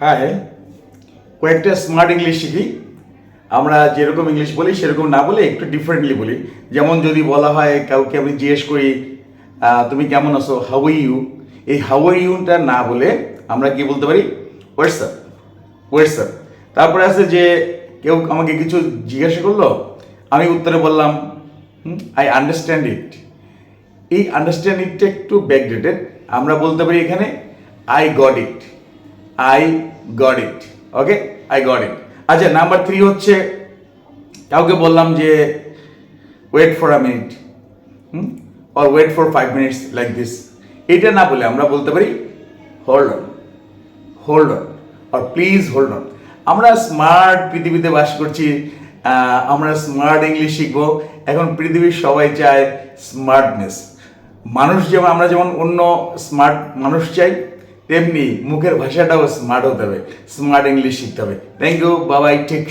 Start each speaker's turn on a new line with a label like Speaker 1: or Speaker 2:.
Speaker 1: হ্যাঁ কয়েকটা smart English শিখি। আমরা যেরকম ইংলিশ বলি, সেরকম না বলে একটু ডিফারেন্টলি বলি। যেমন যদি বলা হয়, কাউকে আমি জিজ্ঞেস করি তুমি কেমন আছো? হাউ ইউ এই হাউ ইউটা না বলে আমরা কি বলতে পারি? হোয়াটসঅ্যাপ হোয়াটসঅ্যাপ তারপরে আছে যে, কেউ আমাকে কিছু জিজ্ঞাসা করল, আমি উত্তরে বললাম আই আন্ডারস্ট্যান্ড ইট এই আন্ডারস্ট্যান্ড ইটটা একটু ব্যাকডেটেড আমরা বলতে পারি এখানে I got it I got it okay I got it আচ্ছা নাম্বার থ্রি হচ্ছে, কাউকে বললাম যে wait for a minute or wait for five minutes like this এটা না বলে আমরা বলতে পারি হোল্ড অন হোল্ড অন আর প্লিজ হোল্ড অন আমরা স্মার্ট পৃথিবীতে বাস করছি আমরা স্মার্ট ইংলিশ শিখব। এখন পৃথিবীর সবাই চায় স্মার্টনেস মানুষ যেমন, আমরা যেমন অন্য স্মার্ট মানুষ চাই তেমনি মুখের ভাষাটাও স্মার্ট হতে হবে স্মার্ট ইংলিশ শিখতে হবে। থ্যাংক ইউ বাবাই ঠিক